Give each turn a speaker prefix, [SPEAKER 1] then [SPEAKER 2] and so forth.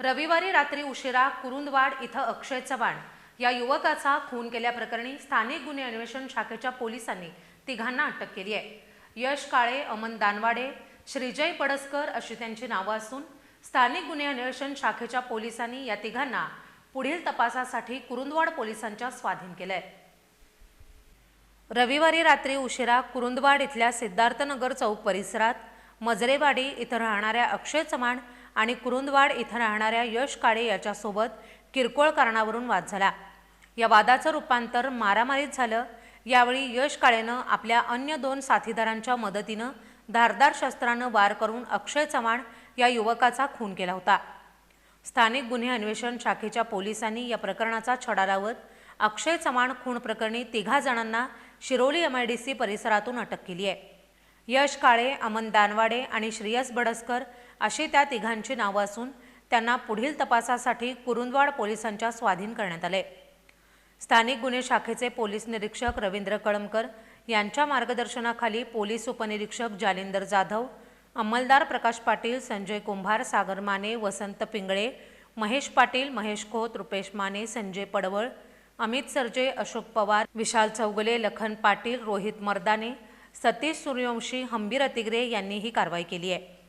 [SPEAKER 1] रविवारी रात्री उशिरा कुरुंदवाड इथं अक्षय चव्हाण या युवकाचा खून केल्याप्रकरणी स्थानिक गुन्हे अन्वेषण शाखेच्या पोलिसांनी तिघांना अटक केली आहे. यश काळे अमन दानवाडे श्रीजय पडसकर अशी त्यांची नावं असून स्थानिक गुन्हे अन्वेषण शाखेच्या पोलिसांनी या तिघांना पुढील तपासासाठी कुरुंदवाड पोलिसांच्या स्वाधीन केलंय. रविवारी रात्री उशिरा कुरुंदवाड इथल्या सिद्धार्थनगर चौक परिसरात मजरेवाडी इथं राहणाऱ्या अक्षय चव्हाण आणि कुरुंदवाड इथं राहणाऱ्या यश काळे याच्यासोबत किरकोळ कारणावरून वाद झाला. या वादाचं रूपांतर मारामारीत झालं. यावेळी यश काळेनं आपल्या अन्य दोन साथीदारांच्या मदतीनं धारदार शस्त्रानं वार करून अक्षय चव्हाण या युवकाचा खून केला होता. स्थानिक गुन्हे अन्वेषण शाखेच्या पोलिसांनी या प्रकरणाचा छडा लावत अक्षय चव्हाण खून प्रकरणी तिघा जणांना Shiroli M I D C परिसरातून अटक केली आहे. यश काळे अमन दानवाडे आणि श्रेयस बडसकर अशी त्या तिघांची नावं असून त्यांना पुढील तपासासाठी कुरुंदवाड पोलिसांच्या स्वाधीन करण्यात आले. स्थानिक गुन्हे शाखेचे पोलीस निरीक्षक रवींद्र कळमकर यांच्या मार्गदर्शनाखाली पोलीस उपनिरीक्षक जालिंदर जाधव अंमलदार प्रकाश पाटील संजय कुंभार सागर माने वसंत पिंगळे महेश पाटील महेश खोत रुपेश माने संजय पडवळ अमित सरजे अशोक पवार विशाल चौगले लखन पाटील रोहित मर्दाने सतीश सूर्यवंशी हंबीर अतिग्रे यांनी ही कारवाई केली आहे.